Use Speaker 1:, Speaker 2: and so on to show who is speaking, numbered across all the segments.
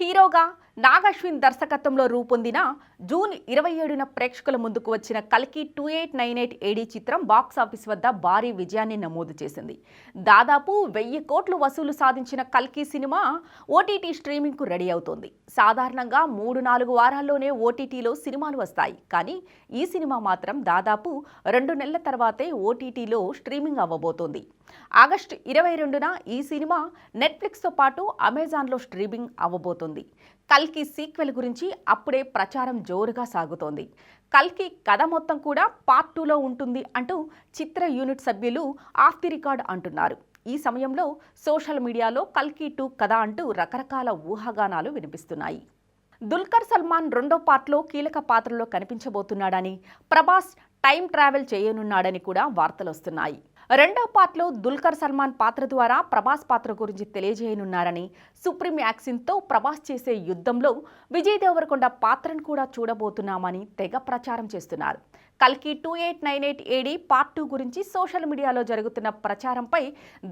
Speaker 1: హీరోగా నాగశ్విన్ దర్శకత్వంలో రూపొందిన జూన్ ఇరవై ఏడున ప్రేక్షకుల ముందుకు వచ్చిన కల్కి two eight nine eight AD చిత్రం బాక్స్ ఆఫీస్ వద్ద భారీ విజయాన్ని నమోదు చేసింది. దాదాపు వెయ్యి కోట్లు వసూలు సాధించిన కల్కి సినిమా ఓటీటీ స్ట్రీమింగ్కు రెడీ అవుతోంది. సాధారణంగా మూడు నాలుగు వారాల్లోనే ఓటీటీలో సినిమాలు వస్తాయి. కానీ ఈ సినిమా మాత్రం దాదాపు రెండు నెలల తర్వాతే ఓటీటీలో స్ట్రీమింగ్ అవ్వబోతోంది. ఆగస్టు ఇరవై రెండున ఈ సినిమా నెట్ఫ్లిక్స్తో పాటు అమెజాన్లో స్ట్రీమింగ్ అవ్వబోతోంది. కల్కి సీక్వెల్ గురించి అప్పుడే ప్రచారం జోరుగా సాగుతోంది. కల్కి కథ మొత్తం కూడా పార్ట్ టూలో ఉంటుంది అంటూ చిత్ర యూనిట్ సభ్యులు ఆఫ్ ది రికార్డ్ అంటున్నారు. ఈ సమయంలో సోషల్ మీడియాలో కల్కి టూ కథ అంటూ రకరకాల ఊహాగానాలు వినిపిస్తున్నాయి. దుల్కర్ సల్మాన్ రెండో పార్ట్లో కీలక పాత్రలో కనిపించబోతున్నాడని ప్రభాస్ టైం ట్రావెల్ చేయనున్నాడని కూడా వార్తలు వస్తున్నాయి. రెండో పార్ట్లో దుల్కర్ సల్మాన్ పాత్ర ద్వారా ప్రభాస్ పాత్ర గురించి తెలియజేయనున్నారని సుప్రీం యాక్సిన్తో ప్రభాస్ చేసే యుద్ధంలో విజయ్ దేవరకొండ పాత్రను కూడా చూడబోతున్నామని తెగ ప్రచారం చేస్తున్నారు. కల్కి two eight nine eight AD part two గురించి సోషల్ మీడియాలో జరుగుతున్న ప్రచారంపై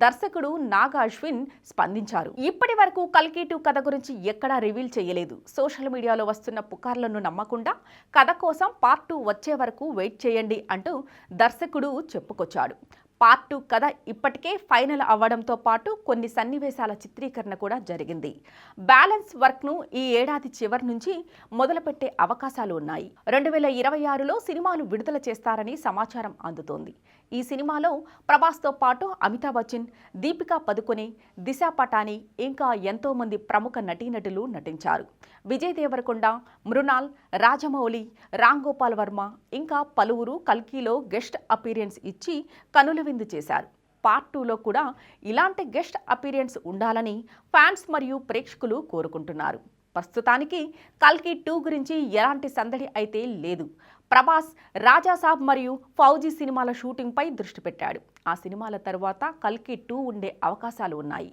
Speaker 1: దర్శకుడు నాగ అశ్విన్ స్పందించారు. ఇప్పటి వరకు కల్కి టూ కథ గురించి ఎక్కడా రివీల్ చేయలేదు. సోషల్ మీడియాలో వస్తున్న పుకార్లను నమ్మకుండా కథ కోసం పార్ట్ టూ వచ్చే వరకు వెయిట్ చేయండి అంటూ దర్శకుడు చెప్పుకొచ్చాడు. పార్ట్ టూ కథ ఇప్పటికే ఫైనల్ అవ్వడంతో పాటు కొన్ని సన్నివేశాల చిత్రీకరణ కూడా జరిగింది. బ్యాలెన్స్ వర్క్ను ఈ ఏడాది చివరి నుంచి మొదలుపెట్టే అవకాశాలు ఉన్నాయి. రెండు వేల ఇరవై ఆరులో సినిమాను విడుదల చేస్తారని సమాచారం అందుతోంది. ఈ సినిమాలో ప్రభాస్తో పాటు అమితాబ్ బచ్చన్ దీపికా పదుకొనే దిశా పటాని ఇంకా ఎంతో మంది ప్రముఖ నటీనటులు నటించారు. విజయ్ దేవరకొండ మృణాల్ రాజమౌళి రామ్ గోపాల్ వర్మ ఇంకా పలువురు కల్కీలో గెస్ట్ అపీరియన్స్ ఇచ్చి కనుల విందు చేశారు. పార్ట్ టూలో కూడా ఇలాంటి గెస్ట్ అపీరియన్స్ ఉండాలని ఫ్యాన్స్ మరియు ప్రేక్షకులు కోరుకుంటున్నారు. ప్రస్తుతానికి కల్కి టూ గురించి ఎలాంటి సందడి అయితే లేదు. ప్రభాస్ రాజాసాబ్ మరియు ఫౌజీ సినిమాల షూటింగ్పై దృష్టి పెట్టాడు. ఆ సినిమాల తరువాత కల్కి టూ ఉండే అవకాశాలు ఉన్నాయి.